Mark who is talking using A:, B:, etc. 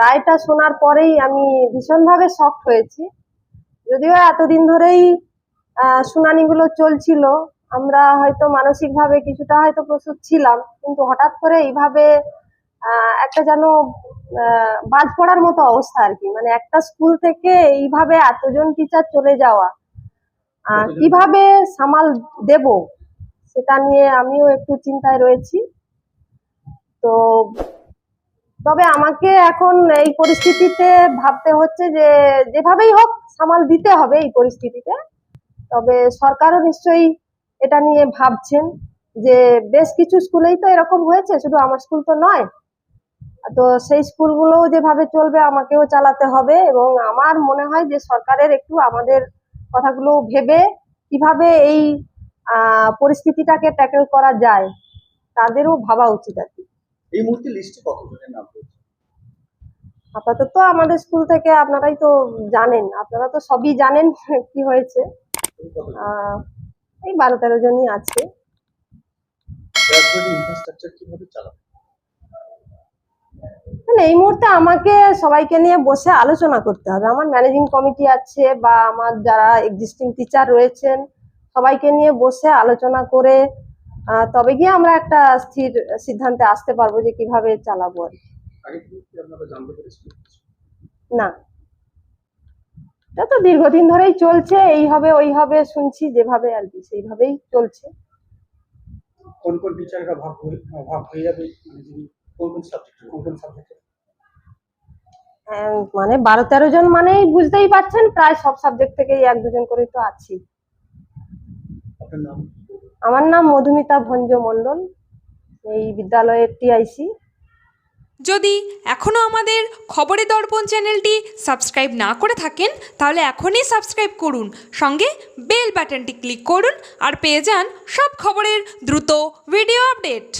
A: রায়টা শোনার পরেই আমি ভীষণভাবে শক হয়েছি। যদিও এতদিন ধরেই শুনানিগুলো চলছিল আমরা হয়তো মানসিকভাবে কিছুটা হয়তো প্রস্তুত ছিলাম কিন্তু হঠাৎ করে এইভাবে একটা যেন বাজ পড়ার মতো অবস্থা আর কি। মানে একটা স্কুল থেকে এইভাবে এতজন টিচার চলে যাওয়া কীভাবে সামাল দেব সেটা নিয়ে আমিও একটু চিন্তায় রয়েছি। তো তবে আমাকে এখন এই পরিস্থিতিতে ভাবতে হচ্ছে যে যেভাবেই হোক সামাল দিতে হবে এই পরিস্থিতিতে। তবে সরকারও নিশ্চয়ই এটা নিয়ে ভাবছেন যে বেশ কিছু স্কুলেই তো এরকম হয়েছে, শুধু আমার স্কুল তো নয়। তো সেই স্কুলগুলোও যেভাবে চলবে আমাকেও চালাতে হবে এবং আমার মনে হয় যে সরকারের একটু আমাদের কথাগুলো ভেবে কীভাবে এই পরিস্থিতিটাকে ট্যাকেল করা যায়, তাদেরও ভাবা উচিত আর কি।
B: এই মুহূর্তে লিস্টে কতজনের নাম রয়েছে?
A: আপাতত আমাদের স্কুল থেকে আপনারাই তো জানেন আপনারা তো সবই জানেন কি হয়েছে। এই বারো তেরো জনই আছে। মানে এই মুহূর্তে আমাকে সবাইকে নিয়ে বসে আলোচনা করতে হবে। আমার ম্যানেজিং কমিটি আছে বা আমার যারা এক্সিস্টিং টিচার রয়েছেন সবাইকে নিয়ে বসে আলোচনা করে তবে গিয়ে আমরা একটা স্থির সিদ্ধান্তে আসতে পারব যে কীভাবে চালাবো আর না। এটা তো দীর্ঘদিন ধরেই চলছে এই হবে ওই হবে শুনছি যেভাবে আর কি সেইভাবেই চলছে।
B: কোন কোন ভাগ হয়ে ভাগ হয়ে যাবে? মানে কোন কোন সাবজেক্ট কোন কোন সাবজেক্টে
A: মানে বারো তেরো জন মানেই বুঝতেই পারছেন প্রায় সব সাবজেক্ট থেকেই এক দুজন করেই তো আছি।
B: আপনার নাম?
A: আমার নাম মধুমিতা ভঞ্জ মন্ডল এই বিদ্যালয়ের টিআইসি।
C: যদি এখনও আমাদের খবরে দর্পণ চ্যানেলটি সাবস্ক্রাইব না করে থাকেন, তাহলে এখনই সাবস্ক্রাইব করুন, সঙ্গে বেল বাটনটি ক্লিক করুন, আর পেয়ে যান সব খবরের দ্রুত ভিডিও আপডেট।